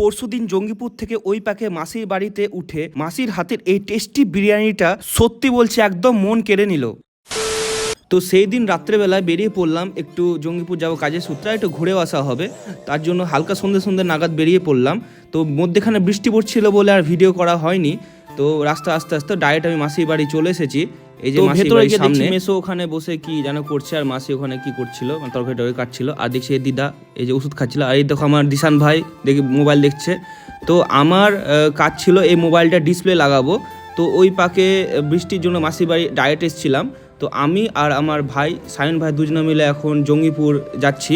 পরশুদিন জঙ্গিপুর থেকে ওই পাকে মাসির বাড়িতে উঠে মাসির হাতের এই টেস্টি বিরিয়ানিটা সত্যি বলছে একদম মন কেড়ে নিল। তো সেই দিন রাত্রেবেলায় বেরিয়ে পড়লাম, একটু জঙ্গিপুর যাব কাজের সূত্রে একটু ঘুরেও আসা হবে। তার জন্য হালকা সন্ধ্যে সন্ধ্যে নাগাদ বেরিয়ে পড়লাম। তো মধ্যেখানে বৃষ্টি পড়ছিল বলে আর ভিডিও করা হয়নি। তো রাস্তা আস্তে আস্তে ডাইরেক্ট আমি মাসির বাড়ি চলে এসেছি। এই যে মাসি ভেতরে গিয়ে সামনে দেখছি মেসো ওখানে বসে কি যেন করছে আর মাসি ওখানে কি করছিল মানে তরকারি টরকারি কাটছিল। আর দেখছি এই দিদা এই যে ওষুধ খাচ্ছিল। আর এই দেখো আমার দিশান ভাই দেখি মোবাইল দেখছে। তো আমার কাজ ছিল এই মোবাইলটা ডিসপ্লে লাগাবো। তো ওই পাকে বৃষ্টির জন্য মাসির বাড়ি ডায়েট এসেছিলাম। তো আমি আর আমার ভাই সায়ন ভাই দুজনে মিলে এখন জঙ্গিপুর যাচ্ছি।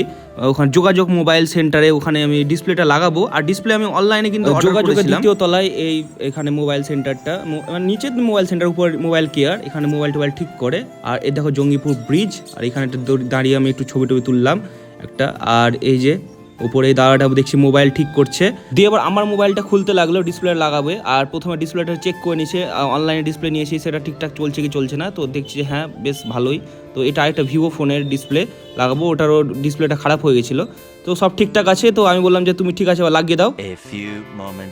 ওখানে যোগাযোগ মোবাইল সেন্টারে ওখানে আমি ডিসপ্লেটা লাগাবো। আর ডিসপ্লে আমি অনলাইনে কিন্তু যোগাযোগের দ্বিতীয় তলায় এই এখানে মোবাইল সেন্টারটা। মানে নিচে মোবাইল সেন্টার উপর মোবাইল কেয়ার এখানে মোবাইল টোবাইল ঠিক করে। আর এই দেখো জঙ্গিপুর ব্রিজ আর এখানে একটা দাঁড়িয়ে আমি একটু ছবি টবি তুললাম একটা। আর এই যে দাঁড়াটা দাদাটা দেখছি মোবাইল ঠিক করছে। দিয়ে আবার আমার মোবাইলটা খুলতে লাগল ডিসপ্লে লাগাবে। আর প্রথমে ডিসপ্লেটা চেক করে নিয়েছে অনলাইনে ডিসপ্লে নিয়েছি, সেটা ঠিকঠাক চলছে কি চলছে না, তো দেখছি হ্যাঁ বেশ ভালোই। তো এটা একটা ভিভো ফোনের ডিসপ্লে লাগাবো ওটারও ডিসপ্লেটা খারাপ হয়ে গেছিল। তো সব ঠিকঠাক আছে তো আমি বললাম যে তুমি ঠিক আছে লাগিয়ে দাও।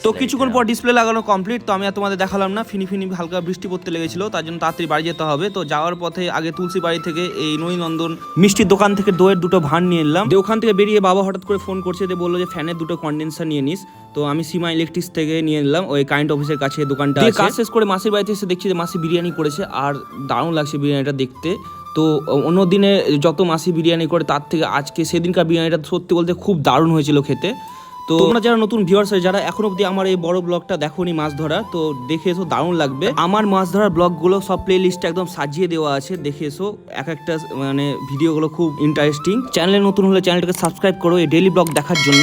তো কিছুক্ষণ পর ডিসপ্লে লাগানো কমপ্লিট তো আমি আর তোমাদের দেখালাম না ফিনি ফিনি হালকা বৃষ্টি পড়তে লেগেছিল তার জন্য তাড়াতাড়ি বাড়ি যেতে হবে। তো যাওয়ার পথে আগে তুলসী বাড়ি থেকে এই নন্দন মিষ্টির দোকান থেকে দইয়ের দুটো ভান নিয়ে এলাম। দিয়ে ওখান থেকে বেরিয়ে বাবা হঠাৎ করে ফোন করছে দিয়ে বলল যে ফ্যানের দুটো কন্ডেন্সার নিয়ে নিস। তো আমি সীমা ইলেকট্রিক্স থেকে নিয়ে নিলাম ওই কারেন্ট অফিসের কাছে দোকানটা কাজ শেষ করে মাসির বাড়িতে এসে দেখছি যে মাসি বিরিয়ানি করেছে আর দারুণ লাগছে বিরিয়ানিটা দেখতে। তো অন্য দিনে যত মাসি বিরিয়ানি করে, তার থেকে আজকে সেদিনকার বিরিয়ানিটা সত্যি বলতে খুব দারুণ হয়েছিল খেতে। তো তোমরা যারা নতুন ভিউয়ার্স যারা এখনও অবধি আমার এই বড় ব্লগটা দেখোনি মাছ ধরা, তো দেখে এসো, দারুণ লাগবে। আমার মাছ ধরার ব্লগগুলো সব প্লে লিস্টে একদম সাজিয়ে দেওয়া আছে, দেখে এসো। এক একটা মানে ভিডিওগুলো খুব ইন্টারেস্টিং চ্যানেলে নতুন হলে চ্যানেলটাকে সাবস্ক্রাইব করো, এই ডেলি ব্লগ দেখার জন্য।